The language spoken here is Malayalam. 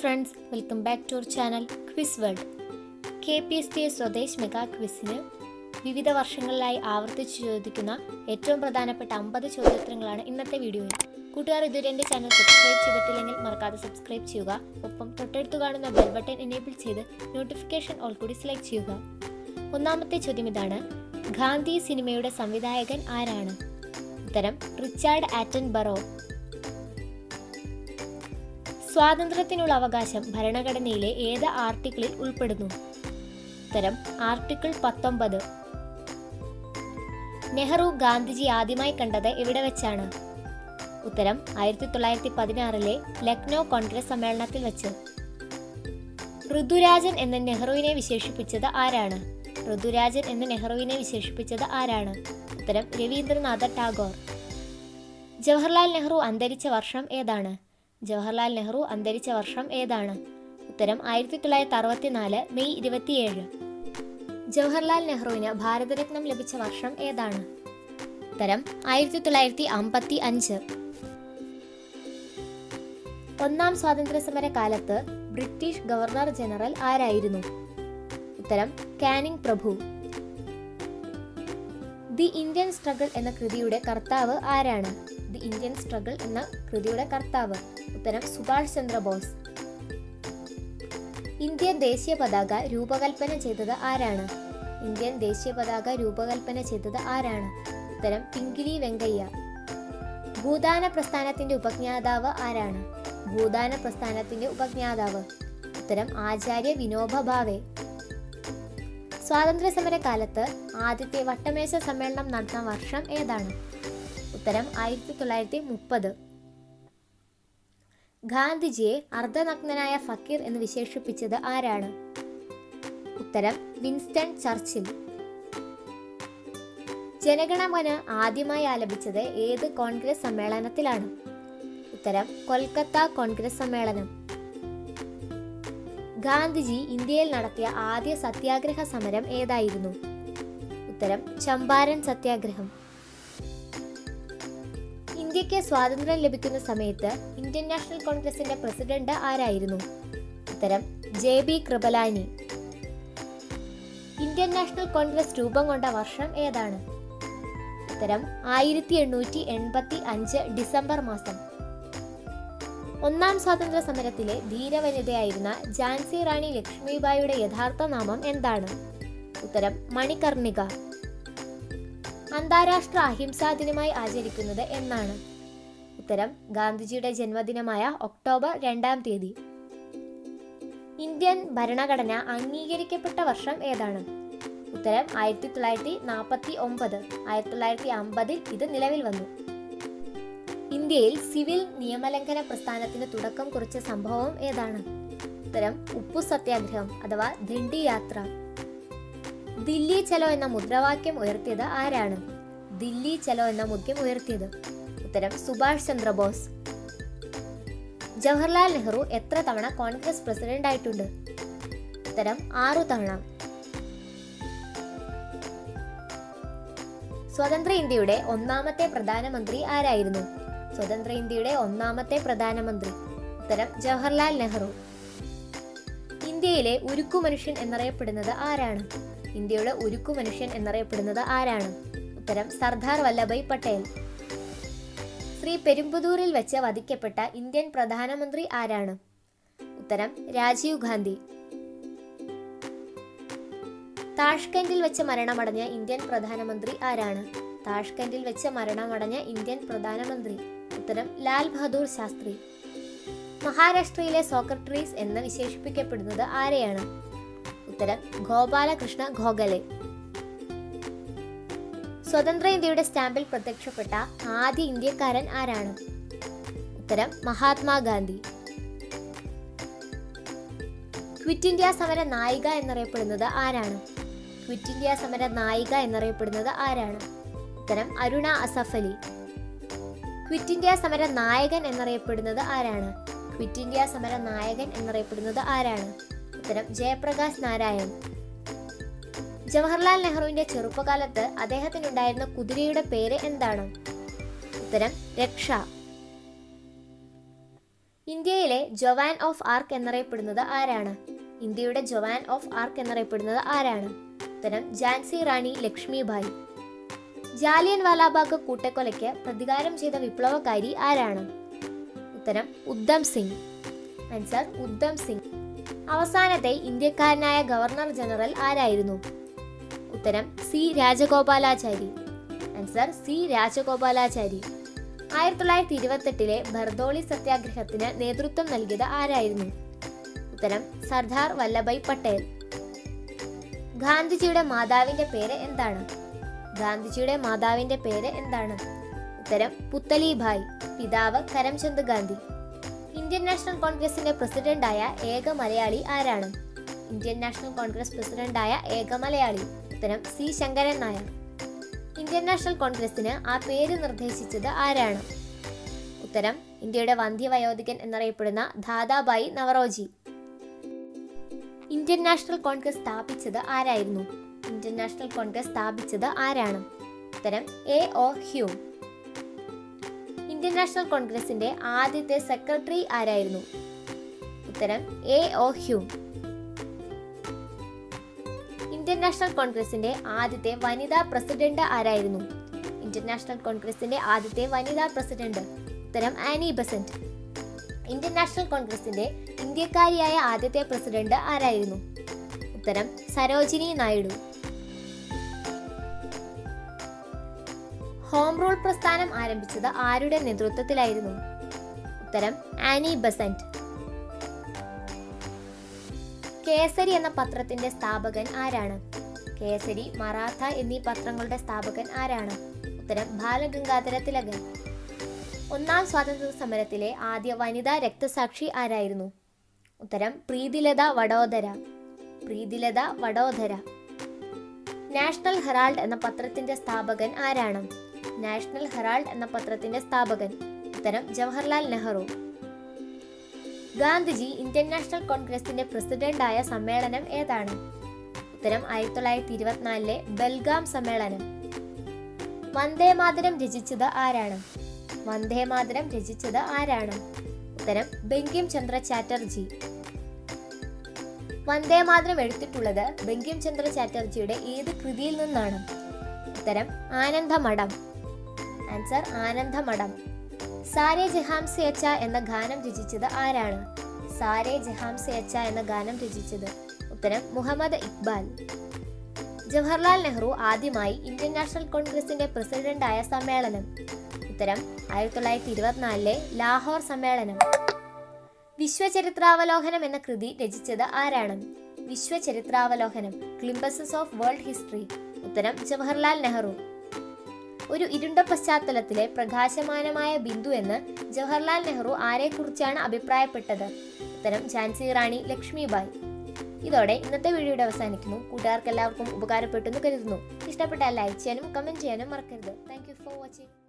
Friends welcome back to our channel quiz world K P S T Swadesh mega ക്വിസിന് വിവിധ വർഷങ്ങളിലായി ആവർത്തിച്ച് ചോദിക്കുന്ന ഏറ്റവും പ്രധാനപ്പെട്ട അമ്പത് ചോദ്യോത്തരങ്ങളാണ് ഇന്നത്തെ വീഡിയോയിൽ. കൂട്ടുകാർ ഇതുവരെ എന്റെ ചാനൽ സബ്സ്ക്രൈബ് ചെയ്തിട്ടില്ലെങ്കിൽ മറക്കാതെ സബ്സ്ക്രൈബ് ചെയ്യുക. ഒപ്പം തൊട്ടടുത്ത് കാണുന്ന ബെൽ ബട്ടൺ എനേബിൾ ചെയ്ത് നോട്ടിഫിക്കേഷൻ ഓൾ കൂടി സെലക്ട് ചെയ്യുക. ഒന്നാമത്തെ ചോദ്യം ഇതാണ് ഗാന്ധി സിനിമയുടെ സംവിധായകൻ ആരാണ്? ഉത്തരം റിച്ചാർഡ് ആറ്റൻ ബറോ സ്വാതന്ത്ര്യത്തിനുള്ള അവകാശം ഭരണഘടനയിലെ ഏത് ആർട്ടിക്കിളിൽ ഉൾപ്പെടുന്നു? ഉത്തരം ആർട്ടിക്കിൾ പത്തൊമ്പത്. നെഹ്റു ഗാന്ധിജി ആദ്യമായി കണ്ടത് എവിടെ വെച്ചാണ്? ഉത്തരം ആയിരത്തി തൊള്ളായിരത്തി പതിനാറിലെ ലക്നൗ കോൺഗ്രസ് സമ്മേളനത്തിൽ വെച്ച്. ഋതുരാജൻ എന്ന നെഹ്റുവിനെ വിശേഷിപ്പിച്ചത് ആരാണ്? ഋതുരാജൻ എന്ന നെഹ്റുവിനെ വിശേഷിപ്പിച്ചത് ആരാണ്? ഉത്തരം രവീന്ദ്രനാഥ ടാഗോർ. ജവഹർലാൽ നെഹ്റു അന്തരിച്ച വർഷം ഏതാണ്? ജവഹർലാൽ നെഹ്റു അന്തരിച്ച വർഷം ഏതാണ്? ഉത്തരം ആയിരത്തി തൊള്ളായിരത്തി അറുപത്തിനാല് മെയ് ഇരുപത്തിയേഴ്. ജവഹർലാൽ നെഹ്റുവിന് ഭാരതരത്നം ലഭിച്ച വർഷം ഏതാണ്? ഉത്തരം ആയിരത്തി തൊള്ളായിരത്തി അമ്പത്തി അഞ്ച് ഒന്നാം സ്വാതന്ത്ര്യ സമര കാലത്ത് ബ്രിട്ടീഷ് ഗവർണർ ജനറൽ ആരായിരുന്നു? ഉത്തരം കാനിങ് പ്രഭു. ദി ഇന്ത്യൻ സ്ട്രഗിൾ എന്ന കൃതിയുടെ കർത്താവ് ആരാണ്? ദി ഇന്ത്യൻ സ്ട്രഗിൾ എന്ന കൃതിയുടെ കർത്താവ്. ഉത്തരം സുഭാഷ് ചന്ദ്രബോസ്. ഇന്ത്യൻ ദേശീയ പതാക രൂപകൽപ്പന ചെയ്തത് ആരാണ്? ഇന്ത്യൻ ദേശീയ പതാക രൂപകൽപ്പന ചെയ്തത് ആരാണ്? ഉത്തരം പിങ്കിലി വെങ്കയ്യ. ഭൂദാന പ്രസ്ഥാനത്തിന്റെ ഉപജ്ഞാതാവ് ആരാണ്? ഭൂദാന പ്രസ്ഥാനത്തിന്റെ ഉപജ്ഞാതാവ്. ഉത്തരം ആചാര്യ വിനോബ ഭാവെ. സ്വാതന്ത്ര്യ സമര കാലത്ത് ആദ്യത്തെ വട്ടമേശ സമ്മേളനം നടന്ന വർഷം ഏതാണ്? ഉത്തരം ആയിരത്തി തൊള്ളായിരത്തി മുപ്പത് ഗാന്ധിജിയെ അർദ്ധനഗ്നനായ ഫക്കീർ എന്ന് വിശേഷിപ്പിച്ചത് ആരാണ്? ഉത്തരം വിൻസ്റ്റൺ ചർച്ചിൽ. ജനഗണമന ആദ്യമായി ആലപിച്ചത് ഏത് കോൺഗ്രസ് സമ്മേളനത്തിലാണ്? ഉത്തരം കൊൽക്കത്ത കോൺഗ്രസ് സമ്മേളനം. ഗാന്ധിജി ഇന്ത്യയിൽ നടത്തിയ ആദ്യ സത്യാഗ്രഹ സമരം ഏതായിരുന്നു? ഉത്തരം ചമ്പാരൻ സത്യാഗ്രഹം. ഇന്ത്യയ്ക്ക് സ്വാതന്ത്ര്യം ലഭിക്കുന്ന സമയത്ത് ഇന്ത്യൻ നാഷണൽ കോൺഗ്രസിന്റെ പ്രസിഡന്റ് ആരായിരുന്നു? ഉത്തരം ജെ ബി കൃപലാനി. ഇന്ത്യൻ നാഷണൽ കോൺഗ്രസ് രൂപം കൊണ്ട വർഷം ഏതാണ്? ഉത്തരം ആയിരത്തി എണ്ണൂറ്റി എൺപത്തി അഞ്ച് ഡിസംബർ മാസം. ഒന്നാം സ്വാതന്ത്ര്യ സമരത്തിലെ ധീരവനിതയായിരുന്ന ജാൻസി റാണി ലക്ഷ്മിബായിയുടെ യഥാർത്ഥ നാമം എന്താണ്? ഉത്തരം മണികർണിക. അന്താരാഷ്ട്ര അഹിംസാ ദിനമായി ആചരിക്കുന്നത് എന്നാണ്. ഉത്തരം ഗാന്ധിജിയുടെ ജന്മദിനമായ ഒക്ടോബർ രണ്ടാം തീയതി. ഇന്ത്യൻ ഭരണഘടന അംഗീകരിക്കപ്പെട്ട വർഷം ഏതാണ്? ഉത്തരം ആയിരത്തി തൊള്ളായിരത്തി നാൽപ്പത്തി ഒമ്പത് ആയിരത്തി തൊള്ളായിരത്തി അമ്പതിൽ ഇത് നിലവിൽ വന്നു. ഇന്ത്യയിൽ സിവിൽ നിയമലംഘന പ്രസ്ഥാനത്തിന് തുടക്കം കുറിച്ച സംഭവം ഏതാണ്? ഉത്തരം ഉപ്പു സത്യാഗ്രഹം അഥവാ ദണ്ഡി യാത്ര ദില്ലി ചലോ എന്ന മുദ്രാവാക്യം ഉയർത്തിയത് ആരാണ്? ദില്ലി ചലോ എന്ന മുദ്യം ഉയർത്തിയത്. ഉത്തരം സുഭാഷ് ചന്ദ്രബോസ്. ജവഹർലാൽ നെഹ്റു എത്ര തവണ കോൺഗ്രസ് പ്രസിഡന്റ് ആയിട്ടുണ്ട്? ഉത്തരം ആറു തവണ. സ്വതന്ത്ര ഇന്ത്യയുടെ ഒന്നാമത്തെ പ്രധാനമന്ത്രി ആരായിരുന്നു? സ്വതന്ത്ര ഇന്ത്യയുടെ ഒന്നാമത്തെ പ്രധാനമന്ത്രി. ഉത്തരം ജവഹർലാൽ നെഹ്റു. ഇന്ത്യയിലെ ഉരുക്കു മനുഷ്യൻ എന്നറിയപ്പെടുന്നത് ആരാണ്? ഇന്ത്യയുടെ ഉരുക്കു മനുഷ്യൻ എന്നറിയപ്പെടുന്നത് ആരാണ്? ഉത്തരം സർദാർ വല്ലഭായ് പട്ടേൽ. ശ്രീ പെരുമ്പുതൂരിൽ വെച്ച് വധിക്കപ്പെട്ട ഇന്ത്യൻ പ്രധാനമന്ത്രി ആരാണ്? ഉത്തരം രാജീവ് ഗാന്ധി. താഷ്കൻഡിൽ വെച്ച് മരണമടഞ്ഞ ഇന്ത്യൻ പ്രധാനമന്ത്രി ആരാണ്? താഷ്കൻഡിൽ വെച്ച് മരണമടഞ്ഞ ഇന്ത്യൻ പ്രധാനമന്ത്രി. ഉത്തരം ലാൽ ബഹദൂർ ശാസ്ത്രി. മഹാരാഷ്ട്രയിലെ സോക്രട്ടറീസ് എന്ന് വിശേഷിപ്പിക്കപ്പെടുന്നത് ആരെയാണ്? ഉത്തരം ഗോപാലകൃഷ്ണ ഗോഖലെ. സ്വതന്ത്ര ഇന്ത്യയുടെ സ്റ്റാമ്പിൽ പ്രത്യക്ഷപ്പെട്ട ആദ്യ ഇന്ത്യക്കാരൻ ആരാണ്? ഉത്തരം മഹാത്മാഗാന്ധി. ക്വിറ്റ് ഇന്ത്യ സമര നായിക എന്നറിയപ്പെടുന്നത് ആരാണ്? ക്വിറ്റ് ഇന്ത്യ സമര നായിക എന്നറിയപ്പെടുന്നത് ആരാണ്? ഉത്തരം അരുണ അസഫലി ക്വിറ്റ് ഇന്ത്യ സമര നായകൻ എന്നറിയപ്പെടുന്നത് ആരാണ്? ക്വിറ്റ് ഇന്ത്യ സമര നായകൻ എന്നറിയപ്പെടുന്നത് ആരാണ്? ഉത്തരം ജയപ്രകാശ് നാരായൺ. ജവഹർലാൽ നെഹ്റുവിന്റെ ചെറുപ്പകാലത്ത് അദ്ദേഹത്തിനുണ്ടായിരുന്ന കുതിരയുടെ പേര് എന്താണ്? ഉത്തരം രക്ഷ. ഇന്ത്യയിലെ ജവാൻ ഓഫ് ആർക്ക് എന്നറിയപ്പെടുന്നത് ആരാണ്? ഇന്ത്യയുടെ ജവാൻ ഓഫ് ആർക്ക് എന്നറിയപ്പെടുന്നത് ആരാണ്? ഉത്തരം ജാൻസി റാണി ലക്ഷ്മിഭായ് ജാലിയൻ വാലാബാഗ് കൂട്ടക്കൊലയ്ക്ക് പ്രതികാരം ചെയ്ത വിപ്ലവകാരി ആരാണ്? ഉത്തരം ഉദ്ധം സിംഗ്. ആൻസർ ഉദ്ധം സിംഗ്. അവസാനത്തെ ഇന്ത്യക്കാരനായ ഗവർണർ ജനറൽ ആരായിരുന്നു? ഉത്തരം C Rajagopalachari. Answer C Rajagopalachari. ആയിരത്തി തൊള്ളായിരത്തി ഇരുപത്തെട്ടിലെ ബർദോളി സത്യാഗ്രഹത്തിന് നേതൃത്വം നൽകിയത് ആരായിരുന്നു? ഉത്തരം സർദാർ വല്ലഭായ് പട്ടേൽ. ഗാന്ധിജിയുടെ മാതാവിന്റെ പേര് എന്താണ്? ഗാന്ധിജിയുടെ മാതാവിന്റെ പേര് എന്താണ്? ഉത്തരം പുത്തലിഭായ് പിതാവ് കരംചന്ദ് ഗാന്ധി. ഇന്ത്യൻ നാഷണൽ കോൺഗ്രസിന്റെ പ്രസിഡന്റായ ഏക മലയാളി ആരാണ്? ഇന്ത്യൻ നാഷണൽ കോൺഗ്രസ് പ്രസിഡന്റായ ഏക മലയാളി ഉത്തരം സി ശങ്കരൻ നായർ. ഇന്ത്യൻ നാഷണൽ കോൺഗ്രസിന് ആ പേര് നിർദ്ദേശിച്ചത് ആരാണ്? ഉത്തരം ഇന്ത്യയുടെ വന്ധ്യവയോധികൻ എന്നറിയപ്പെടുന്ന ദാദാബായി നവറോജി. ഇന്ത്യൻ നാഷണൽ കോൺഗ്രസ് സ്ഥാപിച്ചത് ആരായിരുന്നു? ഇന്ത്യൻ നാഷണൽ കോൺഗ്രസ് സ്ഥാപിച്ചത് ആരാണ്? ഉത്തരം A O Hume. Indian National കോൺഗ്രസിന്റെ ആദ്യത്തെ സെക്രട്ടറി ആരായിരുന്നു? ഉത്തരം A. O. Hume. Indian National കോൺഗ്രസിന്റെ ആദ്യത്തെ വനിതാ പ്രസിഡന്റ് ആരായിരുന്നു? ഇന്ത്യൻ നാഷണൽ കോൺഗ്രസിന്റെ ആദ്യത്തെ വനിതാ പ്രസിഡന്റ്. ഉത്തരം ആനി ബസന്റ്. ഇന്ത്യൻ നാഷണൽ കോൺഗ്രസിന്റെ ഇന്ത്യക്കാരിയായ ആദ്യത്തെ പ്രസിഡന്റ് ആരായിരുന്നു? ഉത്തരം സരോജിനി നായിഡു. ഹോം റൂൾ പ്രസ്ഥാനം ആരംഭിച്ചത് ആരുടെ നേതൃത്വത്തിലായിരുന്നു? ഉത്തരം ആനി ബസന്റ്. കേസരി എന്ന പത്രത്തിന്റെ സ്ഥാപകൻ ആരാണ്? കേസരി മറാത്ത എന്നീ പത്രങ്ങളുടെ സ്ഥാപകൻ ആരാണ്? ഉത്തരം ബാലഗംഗാധര തിലകൻ ഒന്നാം സ്വാതന്ത്ര്യ സമരത്തിലെ ആദ്യ വനിതാ രക്തസാക്ഷി ആരായിരുന്നു? ഉത്തരം പ്രീതിലത വഡോദര. പ്രീതിലത വഡോദര. നാഷണൽ ഹെറാൾഡ് എന്ന പത്രത്തിന്റെ സ്ഥാപകൻ ആരാണ്? നാഷണൽ ഹെറാൾഡ് എന്ന പത്രത്തിന്റെ സ്ഥാപകൻ. ഉത്തരം ജവഹർലാൽ നെഹ്റു. ഗാന്ധിജി ഇന്ത്യൻ നാഷണൽ കോൺഗ്രസിന്റെ പ്രസിഡന്റായ സമ്മേളനം ഏതാണ്? ഉത്തരം ആയിരത്തി തൊള്ളായിരത്തി ഇരുപത്തിനാലിലെ ബൽഗാം സമ്മേളനം. വന്ദേമാതരം രചിച്ചത് ആരാണ്? വന്ദേമാതരം രചിച്ചത് ആരാണ്? ഉത്തരം ബങ്കിം ചന്ദ്ര ചാറ്റർജി. വന്ദേ മാതരം എടുത്തിട്ടുള്ളത് ബങ്കിം ചന്ദ്ര ചാറ്റർജിയുടെ ഏത് കൃതിയിൽ നിന്നാണ്? ഉത്തരം ആനന്ദമഠം. ആൻസർ ആനന്ദമഠം. സാരേ ജഹാം സേച്ച എന്ന ഗാനം രചിച്ചത് ആരാണ്? സാരേ ജഹാം സേച്ച എന്ന ഗാനം രചിച്ചത് ഉത്തരം മുഹമ്മദ് ഇക്ബാൽ. ജവഹർലാൽ നെഹ്റു ആദ്യമായി ഇന്ത്യൻ നാഷണൽ കോൺഗ്രസിന്റെ ആയ സമ്മേളനം. ഉത്തരം ആയിരത്തി തൊള്ളായിരത്തി ഇരുപത്തിനാലിലെ ലാഹോർ സമ്മേളനം. വിശ്വചരിത്രാവലോകനം എന്ന കൃതി രചിച്ചത് ആരാണ്? വിശ്വചരിത്രാവലോകനം ക്ലിംബസസ് ഓഫ് വേൾഡ് ഹിസ്റ്ററി ഉത്തരം ജവഹർലാൽ നെഹ്റു. ഒരു ഇരുണ്ട പശ്ചാത്തലത്തിലെ പ്രകാശമാനമായ ബിന്ദു എന്ന് ജവഹർലാൽ നെഹ്റു ആരെക്കുറിച്ചാണ് അഭിപ്രായപ്പെട്ടത്? ഉത്തരം ഝാൻസി റാണി ലക്ഷ്മിബായി. ഇതോടെ ഇന്നത്തെ വീഡിയോയുടെ അവസാനിക്കുന്നു. കൂട്ടുകാർക്ക് എല്ലാവർക്കും ഉപകാരപ്പെട്ടെന്ന് കരുതുന്നു. ഇഷ്ടപ്പെട്ടാൽ ലൈക്ക് ചെയ്യാനും കമന്റ് ചെയ്യാനും മറക്കരുത്. Thank for watching.